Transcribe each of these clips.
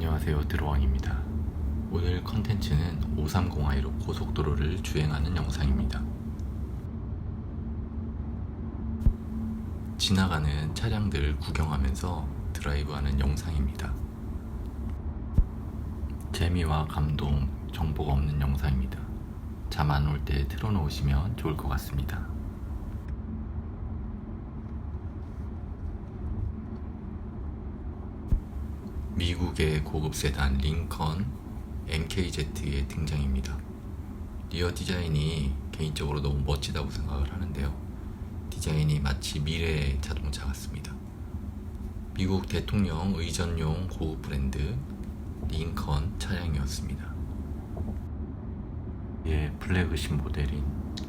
안녕하세요 드로왕입니다. 오늘 컨텐츠는 530i로 고속도로를 주행하는 영상입니다. 지나가는 차량들 구경하면서 드라이브하는 영상입니다. 재미와 감동, 정보가 없는 영상입니다. 잠 안 올 때 틀어놓으시면 좋을 것 같습니다 미국의 고급 세단 링컨 MKZ의 등장입니다. 리어 디자인이 개인적으로 너무 멋지다고 생각을 하는데요. 디자인이 마치 미래의 자동차 같습니다. 미국 대통령 의전용 고급 브랜드 링컨 차량이었습니다. 의 플래그십 모델인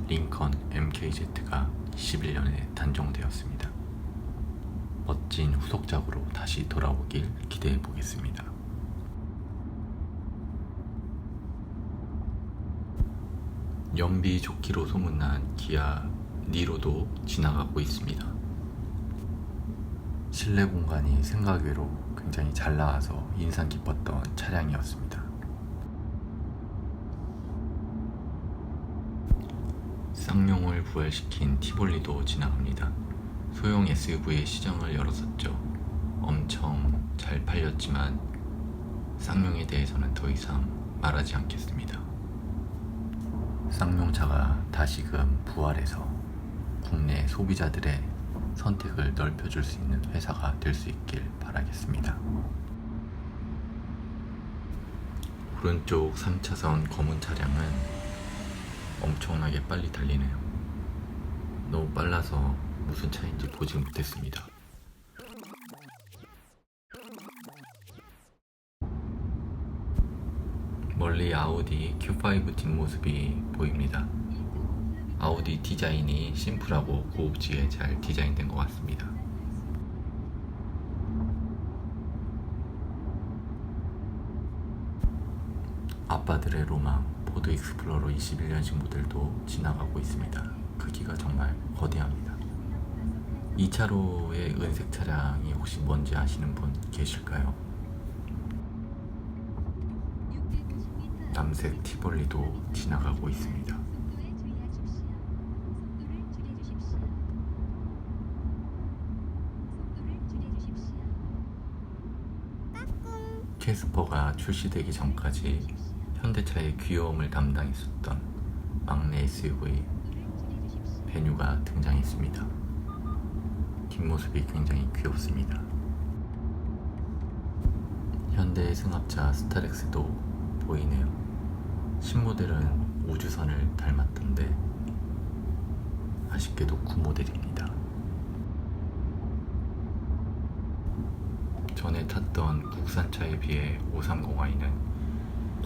링컨 MKZ가 21년에 단종되었습니다. 멋진 후속작으로 다시 돌아오길 기대해 보겠습니다. 연비 좋기로 소문난 기아 니로도 지나가고 있습니다. 실내 공간이 생각 외로 굉장히 잘 나와서 인상 깊었던 차량이었습니다. 쌍용을 부활시킨 티볼리도 지나갑니다. 소형 SUV의 시장을 열었었죠. 엄청 잘 팔렸지만 쌍용에 대해서는 더 이상 말하지 않겠습니다. 쌍용차가 다시금 부활해서 국내 소비자들의 선택을 넓혀줄 수 있는 회사가 될 수 있길 바라겠습니다. 오른쪽 3차선 검은 차량은 엄청나게 빨리 달리네요. 너무 빨라서 무슨 차인지 보지 못했습니다. 멀리 아우디 Q5 뒷모습이 보입니다. 아우디 디자인이 심플하고 고급지게 잘 디자인된 것 같습니다. 아빠들의 로망 보드 익스플로러 21년식 모델도 지나가고 있습니다. 크기가 정말 거대합니다. 2차로의 은색 차량이 혹시 뭔지 아시는 분 계실까요? 남색 티볼리도 지나가고 있습니다. 캐스퍼가 출시되기 전까지 현대차의 귀여움을 담당했었던 막내 SUV 베뉴가 등장했습니다. 뒷모습이 굉장히 귀엽습니다. 현대의 승합차 스타렉스도 보이네요. 신모델은 우주선을 닮았던데 아쉽게도 구모델입니다. 전에 탔던 국산차에 비해 530i는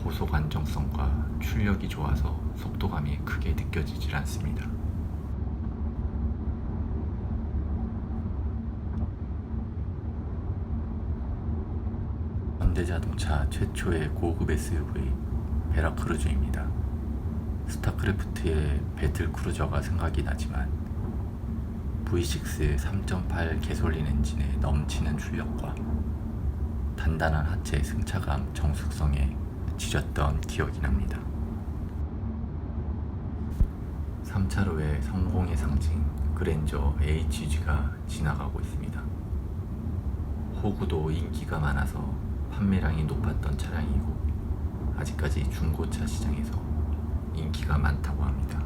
고속 안정성과 출력이 좋아서 속도감이 크게 느껴지질 않습니다. 현대자동차 최초의 고급 SUV 베라크루즈입니다. 스타크래프트의 배틀크루저가 생각이 나지만 V6 3.8 개솔린 엔진의 넘치는 출력과 단단한 하체 승차감 정숙성에 지렸던 기억이 납니다. 3차로의 성공의 상징 그랜저 HG가 지나가고 있습니다. 호구도 인기가 많아서 판매량이 높았던 차량이고 아직까지 중고차 시장에서 인기가 많다고 합니다.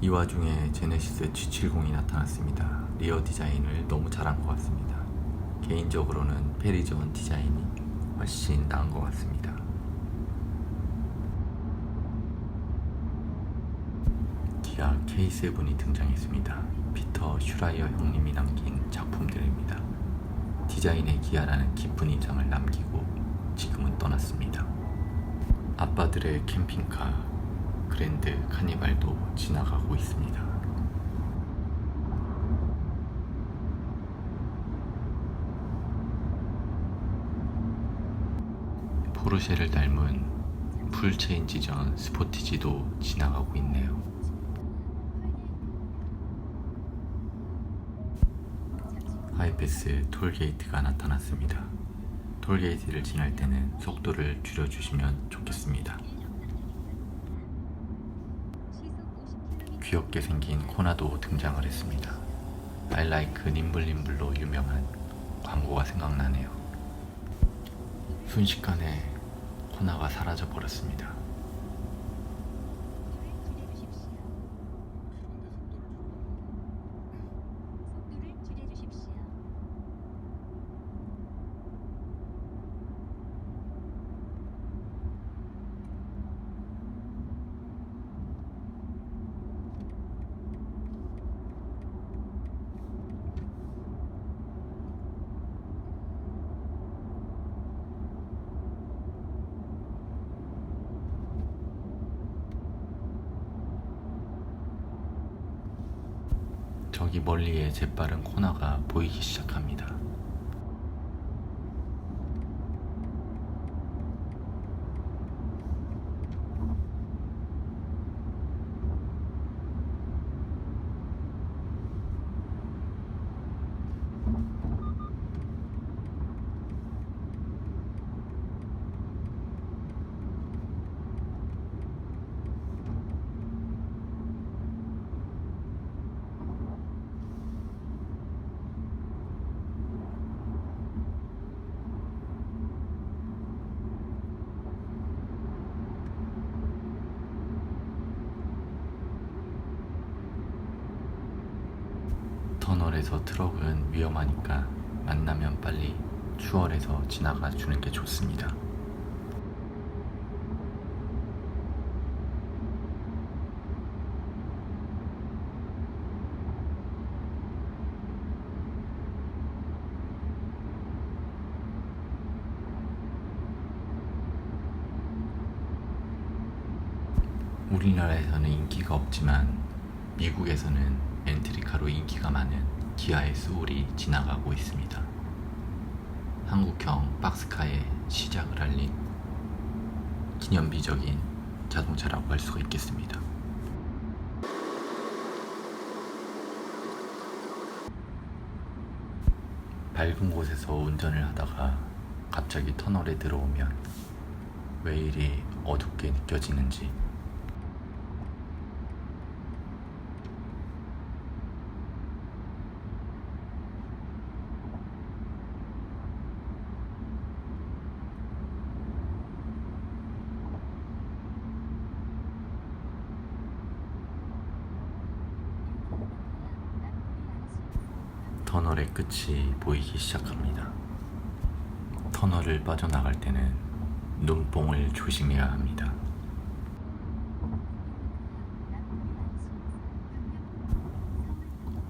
이 와중에 제네시스 G70이 나타났습니다. 리어 디자인을 너무 잘한 것 같습니다. 개인적으로는 페리존 디자인이 훨씬 나은 것 같습니다. 기아 K7이 등장했습니다. 피터 슈라이어 형님이 남긴 작품들입니다. 디자인의 기아라는 깊은 인상을 남기고 지금은 떠났습니다. 아빠들의 캠핑카 그랜드 카니발도 지나가고 있습니다. 포르쉐를 닮은 풀체인지 전 스포티지도 지나가고 있네요. 하이패스 톨게이트가 나타났습니다. 톨게이트를 지날 때는 속도를 줄여주시면 좋겠습니다. 귀엽게 생긴 코나도 등장을 했습니다. I like 님블님블로 유명한 광고가 생각나네요. 순식간에 코나가 사라져 버렸습니다. 저기 멀리에 재빠른 코나가 보이기 시작합니다. 터널에서 트럭은 위험하니까 만나면 빨리 추월해서 지나가 주는 게 좋습니다. 우리나라에서는 인기가 없지만 미국에서는 엔트리카로 인기가 많은 기아의 소울이 지나가고 있습니다. 한국형 박스카의 시작을 알린 기념비적인 자동차라고 할 수가 있겠습니다. 밝은 곳에서 운전을 하다가 갑자기 터널에 들어오면 왜 이리 어둡게 느껴지는지 터널의 끝이 보이기 시작합니다. 터널을 빠져나갈 때는 눈뽕을 조심해야 합니다.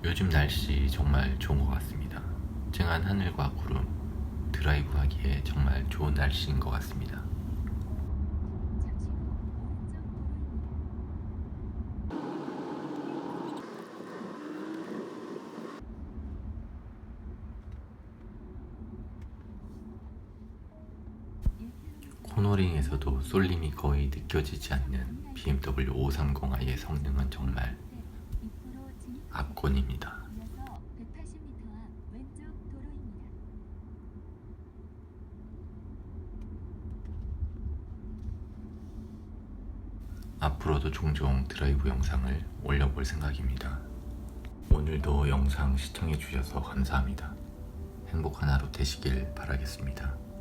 요즘 날씨 정말 좋은 것 같습니다. 쨍한 하늘과 구름, 드라이브 하기에 정말 좋은 날씨인 것 같습니다. 잠시 후 오른쪽 도로입니다. 코너링에서도 쏠림이 거의 느껴지지 않는 BMW 530i의 성능은 정말 압권입니다. 이어서 180m 앞 왼쪽 도로입니다. 앞으로도 종종 드라이브 영상을 올려볼 생각입니다. 오늘도 영상 시청해 주셔서 감사합니다. 행복한 하루 되시길 바라겠습니다.